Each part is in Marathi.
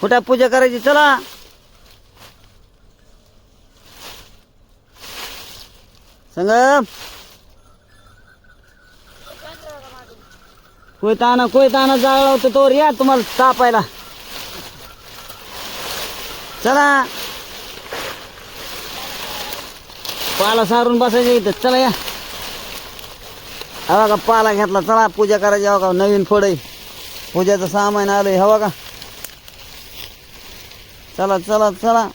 कुठं पूजा करायची? चला. संगम. कोयताना कोयताना जाळ होतं तोवर या तुम्हाला तापायला. चला. पाला सारून बसायचं इथं. चला या. हवा का पाला घेतला? चला पूजा करायची. हवा का नवीन फळ पूजाचं सामान आलंय. हवा का? चला चला चला.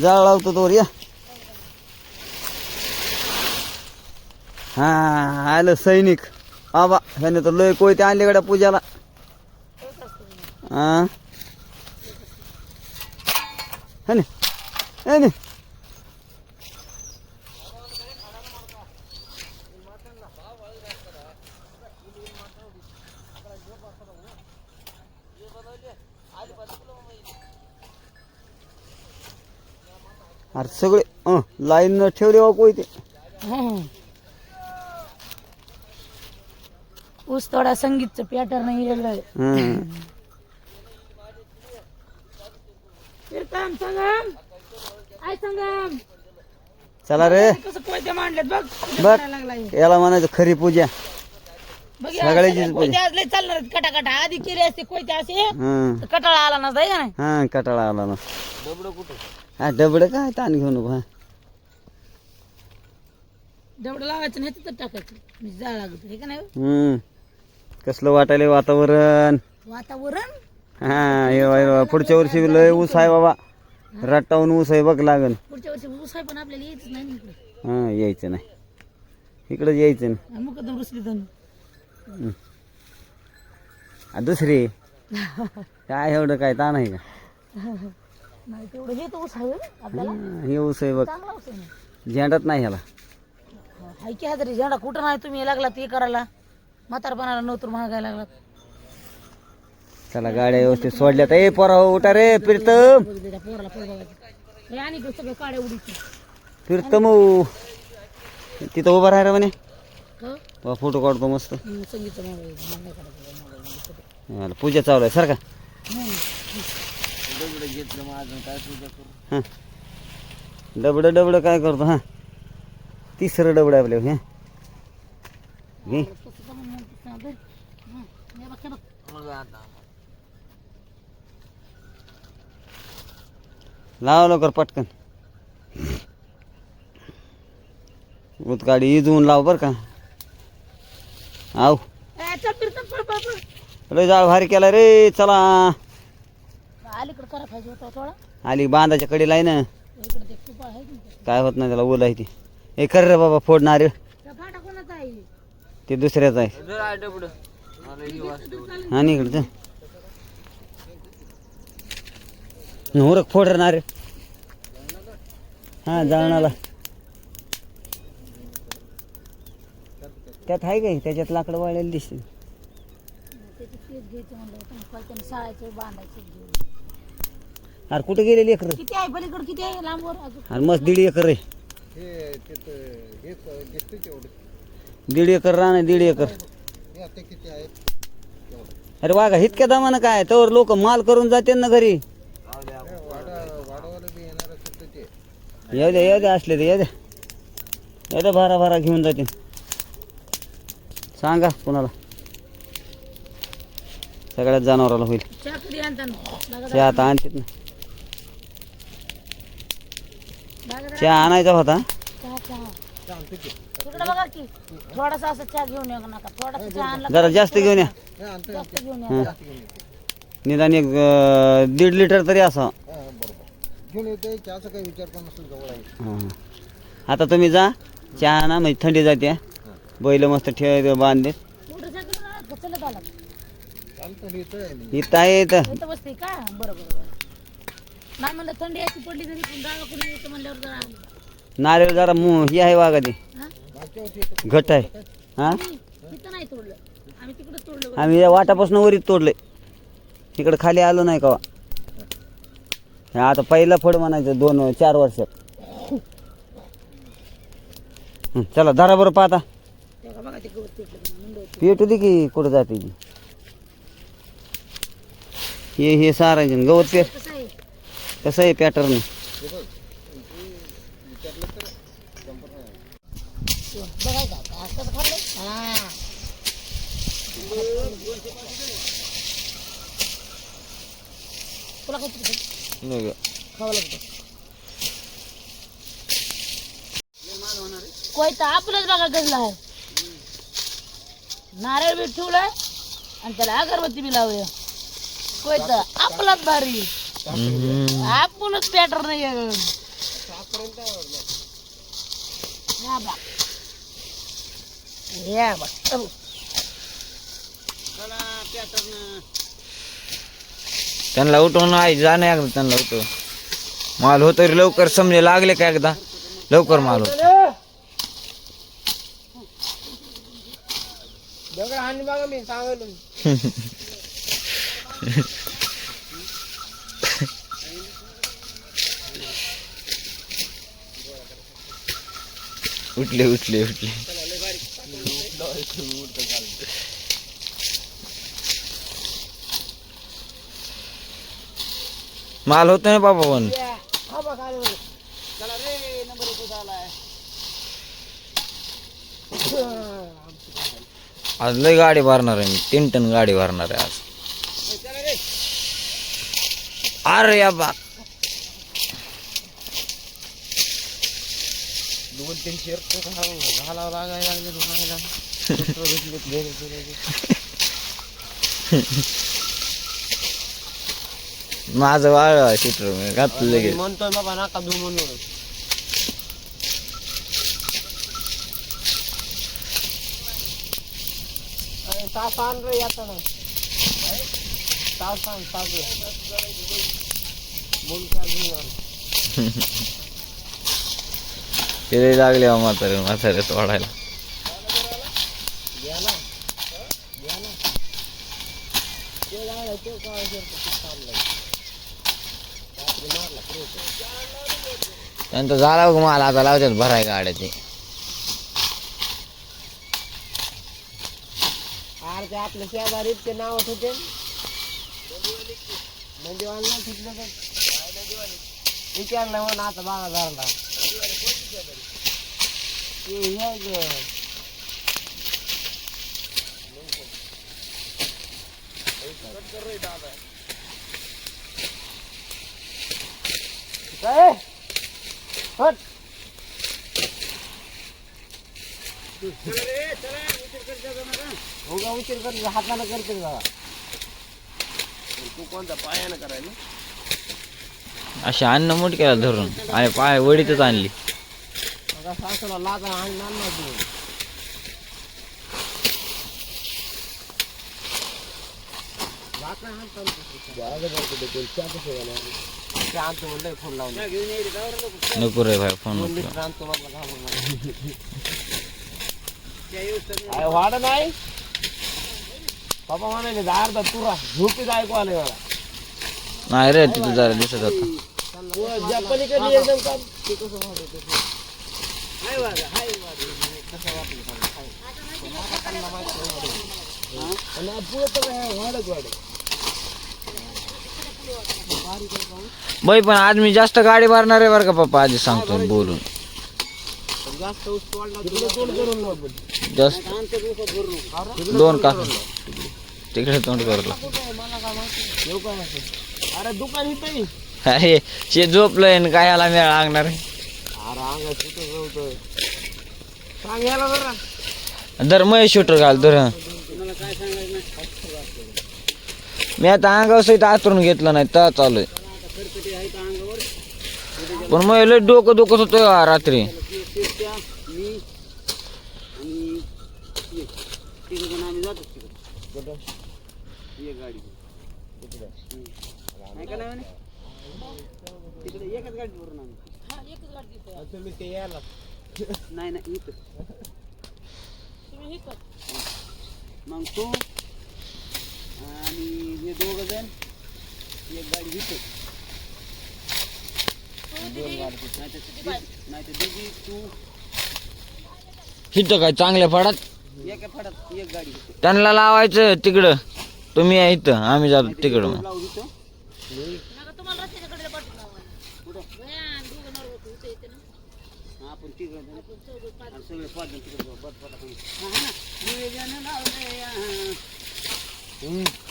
जाळ लावतो तोवर या. हा आलं सैनिक. आबा ह्याने तर लय कोयते आणले गड्या पूजाला. हा. अरे सगळे अं, लाईन ठेवले बा कोयते ऊस थोडा संगीतचं पॅटर्न हिरलं आहे हं. कीर्तन संगम. आय संगम. चला रे. कसं कोयते मांडलेत बघ. पूजा बघ. करायला लागलाय याला म्हणायचं खरी पूजा. बघ सगळ्याचीच कोयते आज लय चालणार आहेत. कटा कटा आधी केले असते कोयते असे. हं तर कटाळा आला नसता का नाही? हा कटाळा आला ना. हा डबड काय ताण घेऊन उभा? जेवढं लावायचं नाही तर टाकायचं. म्हणजे जाळ लागत हे का नाही हम्म. कसलं वाटायलंय वातावरण? वातावरण? हा हे वा- पुढच्या वर्षी लय ऊस आहे बाबा. रट्टावून ऊस आहे बघ लागन. पुढच्या वर्षी ऊस आहे पण आपल्याला यायच नाही ना इकडे. हा यायचं नाही. इकडंच यायचं नाही. मुकदम रुसली आ, दुसरी? काय एवढं काय ताण आहे का? नाही तेवढं हे ऊस आहे होय आपल्याला. हा, हे ऊस आहे बघ. चांगला ऊस आहे ना. झेंडत नाही ह्याला. हाय की तरी झेंडा. कुठं नाही तुम्ही लागला ते करायला. म्हातारपणाला नव्हतं महागायला लागला. चला गाड्या व्यवस्थित सोडल्यात. ए पोरा उठा रे प्रीतम बघितलं त्या पोराला पोर बघायचं हे आणि इकडे सगळं काड्या उडीची प्रीतम. तिथं उभं राहा म्हणे. हो? फोटो काढतो मस्त. हम्म, संगीतचं मोबाईल मला नाही काढायचं मोबाईल याला पूजा चालू आहे सारखा डबड डबड काय करतो हा? तिसरं डबड आपल्या हे. घे. लाव लवकर पटकन. उतकाडी इजवून लाव बर का. आव लय जाळ भारी केला रे चला. अलीकडे करा पाहिजे होता थोडा. आली बांधाच्या कडेला आहे ना. इकडे ते खूप आहे की नाही? काय होत नाही त्याला ओला आहे ती. हे कर रे बाबा फोड नारळ. त्या फाटा कोणाचा आहे? ते दुसऱ्याच आहे. आणि. इकडचं हुरक फोड रे नारळ. हा जाळणाला. त्यात आहे काय त्याच्यात लाकडं वाळलेली दिसते घ्यायचं म्हणलं बांधायचं घेऊन. अरे कुठे गेलेली एकर? किती आहे पलीकडे? किती आहे लांबवर? अजून अरे मस्त दीड एकर रे दीड एकर आहे दीड एकर. अरे वागा इतक्या दामानं काय तर लोक माल करून जाते ना घरी. येऊ द्या येऊ द्या असले ते येऊ द्या येऊ द्या भारा भारा घेऊन जाते. सांगा कोणाला. सगळ्याच जनावराला होईल. चहा आता आणतात ना. चहा आणायचा होता. चहा चहा तिकडे बघा की थोडासा असं चहा घेऊन या नका थोडासा चहा आणला जरा जास्त घेऊन या. जास्त घेऊन या. निदान एक दीड लिटर तरी असा हां. आता तुम्ही जा चहा ना म्हणजे थंडी जाते. बैल मस्त ठेव बांधले मोटरसायकल ना चलत आला चालतं येतं इथं आहे इथं. इथं बसते का? बरं बरं बरं. नाही म्हणलं थंडी पडली तरी पण गावाकडून येतं म्हणल्यावर जरा आलं. नारळ जरा मु हे आहे वागा ते. हा? घट आहे. हां? इथं नाही तोडलं. आम्ही तिकडे तोडलं आम्ही या वाटापासून वरीत तोडले. इकडे खाली आलो नाही हे आता पहिला फळ म्हणायचं दोन चार वर्षात. हं, चला धरा बरं पाहता. तेव्हा बघा ते गवत पेटलं म्हणून. म्हणलं होतं. पेटू दे की कुठं जाते ती. हे हे सारायचे. गवत पे कसं आहे कसं आहे पॅटर्न हा कोयता आपलंच बघा गजला आहे. नारळ बी ठेवलाय आणि त्याला अगरबत्ती बी लावूया. कोयता आपलाच भारी. आपणच पॅटर नाही या बा. त्यांना उठवून आहे जाणं एकदा त्यांना उठव माल होतो रे लवकर समजे लागले का एकदा? लवकर माल होतो. उठले उठले उठले. माल होतो ना बाबा पण. आज लय गाडी भरणार आहे मी. तीन टन गाडी भरणार आहे आज. अरे या बा. दोन तीन शर्ट घालावं लागायला लागले धुवायला माझं वाळ शिटर मी घातलं लगेच. म्हणतोय बाबा नाका धु म्हणून. अरे तास आण रे याचा ना तास आण तास बोल का घेऊन ते लय लागले बा म्हातारे म्हातारे तोडायला. त्यांचं झाला बघ मला आता लावतात भराय गाड्याचे. अरे आपल्या शेजारी ते नाव होते नंदीवाला तिथलं तर विचारलं म्हणून आता बागा झाला ते हे ग. काय? हट. उगा उशीर करते हाताने करते तू कोणता पायानं करायला. अशी अन्न मुटक्याला धरून आणि पाय वडीतच आणली. सासूला आणणार नको रे भाई फोन वाढ नाही. म्हणाले अर्धा तुरा झोपीत ऐकू आले मला नाही रे तिथं जरा दिसत होता ज्या पलीकडे एकदम काम ते कसं वाढत होतं? हाय वागा, हाय वागा. कसं वाटलं सांग, हाय. पण पुढं तर काय वाढत वाढत. बाई पण आज मी जास्त गाडी भरणार आहे बरं का पप्पा आधी सांगतो बोलून पण जास्त ऊस तोडला तिकडे तोड करून लाव पण. जास्त दोन का तिकडे तोंड करतो? अरे दुकान इथं अरे झोपलंय आणि काय याला मेळ लागणार जरा. धर महेश शूटर घाल धर. मी आता अंगावर सहित आतरून घेतलं नाही तर चालू पण मग डोकं डोकं होतं रात्री. तुम्ही ते यायला. नाही नाही इथं. तुम्ही हे. मग तू आणि हे दोघ जण एक गाडी? नाही तर दिदी. तू हिथं काय चांगल्या फडात? एका फडात एक गाडी त्यांना लावायचं तिकडं. तुम्ही या इथं. आम्ही जातो तिकडं मग. लावू इथं नका तुम्हाला रस्त्याच्या कडेला पाठवून लावा. कुठं भयान दोघं नवरा बायको इथं येते आणि सगळे पाच जण तिकडे. हा ना. निवेदन. हम्म.